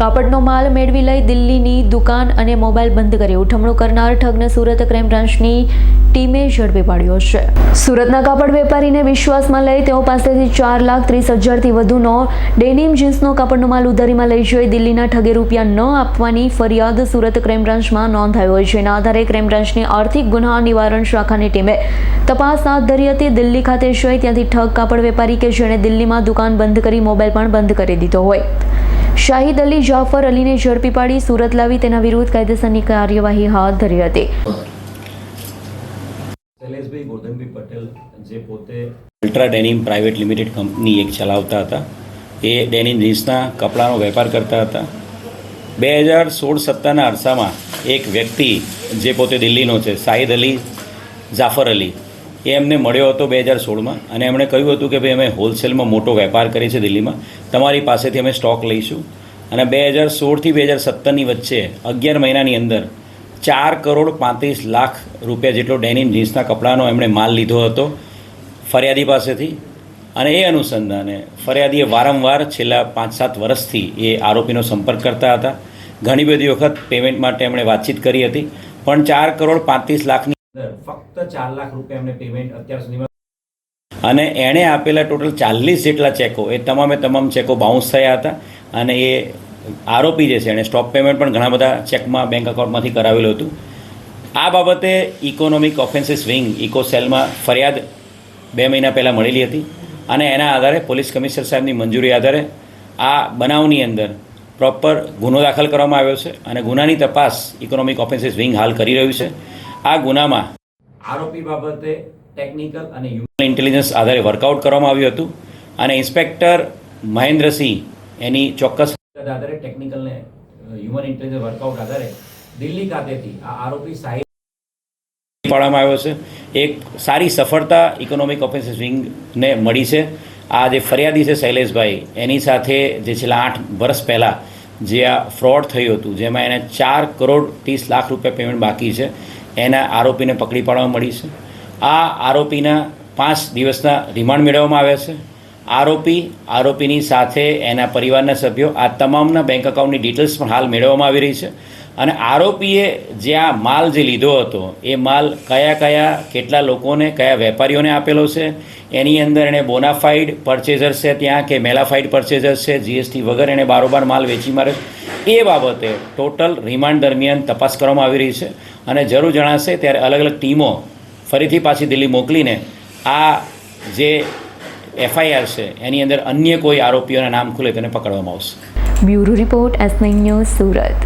કાપડનો માલ મેળવી લઈ દિલ્હીની દુકાન અને મોબાઈલ બંધ કરી ઉઠમણું કરનાર ઠગને સુરત ક્રાઇમ બ્રાન્ચની ટીમે ઝડપી પાડ્યો છે. સુરતના કાપડ વેપારીને વિશ્વાસમાં લઈ તેઓ પાસેથી ચાર લાખ ત્રીસ હજારથી વધુનો ડેનિમ જીન્સનો કાપડનો માલ ઉધારીમાં લઈ જઈ દિલ્હીના ઠગે રૂપિયા ન આપવાની ફરિયાદ સુરત ક્રાઇમ બ્રાન્ચમાં નોંધાયો છે. જેના આધારે ક્રાઇમ બ્રાન્ચની આર્થિક ગુના નિવારણ શાખાની ટીમે તપાસ હાથ ધરી હતી. દિલ્હી ખાતે જઈ ત્યાંથી ઠગ કાપડ વેપારી કે જેણે દિલ્હીમાં દુકાન બંધ કરી, મોબાઈલ પણ બંધ કરી દીધો હોય. શાહિદ અલી જાફર અલીને ઝડપી પાડી સુરત લાવી તેના વિરુદ્ધ કાયદેસરની કાર્યવાહી હાથ ધરી હતી. શૈલેષભાઈ ગોરધનભાઈ પટેલ જે પોતે ultra denim private limited company એક ચલાવતા હતા. એ ડેનિમ જીન્સના કપડાનો વેપાર કરતા હતા. બે હજાર સોળ સત્તરના અરસામાં એક વ્યક્તિ જે પોતે દિલ્હીનો છે સાહિદ અલી જાફર અલી એ એમને મળ્યો હતો બે હજાર સોળમાં અને એમણે કહ્યું હતું કે ભાઈ, અમે હોલસેલમાં મોટો વેપાર કરીએ છીએ દિલ્હીમાં. તમારી પાસેથી અમે સ્ટોક લઈશું. અને બે હજાર સોળથી બે હજાર સત્તરની વચ્ચે અગિયાર મહિનાની અંદર ચાર કરોડ પાંત્રીસ લાખ રૂપિયા જેટલો ડેનિમ જીન્સના કપડાનો એમણે માલ લીધો હતો ફરિયાદી પાસેથી. અને એ અનુસંધાને ફરિયાદીએ વારંવાર છેલ્લા પાંચ સાત વર્ષથી એ આરોપીનો સંપર્ક કરતા હતા. ઘણી બધી વખત પેમેન્ટ માટે એમણે વાતચીત કરી હતી. પણ ચાર કરોડ પાંત્રીસ લાખની અંદર ફક્ત ચાર લાખ રૂપિયા એમને પેમેન્ટ અત્યાર સુધીમાં અને એણે આપેલા ટોટલ ચાલીસ જેટલા ચેકો, એ તમામે તમામ ચેકો બાઉન્સ થયા હતા. અને એ આરોપી જે છે, એણે સ્ટોપ પેમેન્ટ પણ ઘણા બધા ચેકમાં બેંક એકાઉન્ટમાંથી કરાવેલું હતું. આ બાબતે ઇકોનોમિક ઓફેન્સીસ વિંગ ઇકો સેલમાં ફરિયાદ બે મહિના પહેલાં મળેલી હતી. અને એના આધારે પોલીસ કમિશનર સાહેબની મંજૂરી આધારે આ બનાવની અંદર પ્રોપર ગુનો દાખલ કરવામાં આવ્યો છે અને ગુનાની તપાસ ઇકોનોમિક ઓફેન્સીસ વિંગ હાલ કરી રહ્યું છે. આ ગુનામાં આરોપી બાબતે ટેકનિકલ અને હ્યુમન ઇન્ટેલિજન્સ આધારે વર્કઆઉટ કરવામાં આવ્યું હતું અને ઇન્સ્પેક્ટર મહેન્દ્રસિંહ એની ચોક્કસ આધારે ટેકનિકલ ને હ્યુમન ઇન્ટેલિજન્સ વર્કઆઉટ આધારે દિલ્હી ખાતેથી આ આરોપી સાહિદ પાડવામાં આવ્યો છે. એક સારી સફળતા ઇકોનોમિક ઓફેન્સિસ વિંગને મળી છે. આ જે ફરિયાદી છે શૈલેષભાઈ એની સાથે જે છેલ્લા આઠ વર્ષ પહેલાં જે આ ફ્રોડ થયું હતું જેમાં એને ચાર કરોડ ત્રીસ લાખ રૂપિયા પેમેન્ટ બાકી છે. એના આરોપીને પકડી પાડવા મળી છે. આ આરોપીના પાંચ દિવસના રિમાન્ડ મેળવવામાં આવ્યા છે. આરોપી, આરોપીની સાથે એના પરિવારના સભ્યો, આ તમામના બેંક એકાઉન્ટની ડિટેલ્સ પણ હાલ મેળવવામાં આવી રહી છે. અને આરોપીએ જે આ માલ જે લીધો હતો, એ માલ કયા કયા, કેટલા લોકોને, કયા વેપારીઓને આપેલો છે, એની અંદર એણે બોનાફાઈડ પરચેઝર છે ત્યાં કે મેલાફાઈડ પરચેઝર છે જીએસટી વગર એણે બારોબાર માલ વેચી મારે એ બાબતે ટોટલ રિમાન્ડ દરમિયાન તપાસ કરવામાં આવી રહી છે અને જરૂર જણાશે ત્યારે અલગ અલગ ટીમો ફરીથી પાછી દિલ્હી મોકલીને આ જે એફઆઈઆર છે, એની અંદર અન્ય કોઈ આરોપીઓના નામ ખુલે તેને પકડવામાં આવશે. Bureau report S news, Surat.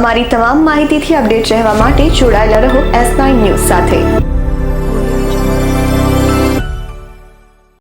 અમારી તમામ માહિતીથી અપડેટ રહેવા માટે જોડાયેલા રહો એસ નાઇન ન્યૂઝ સાથે.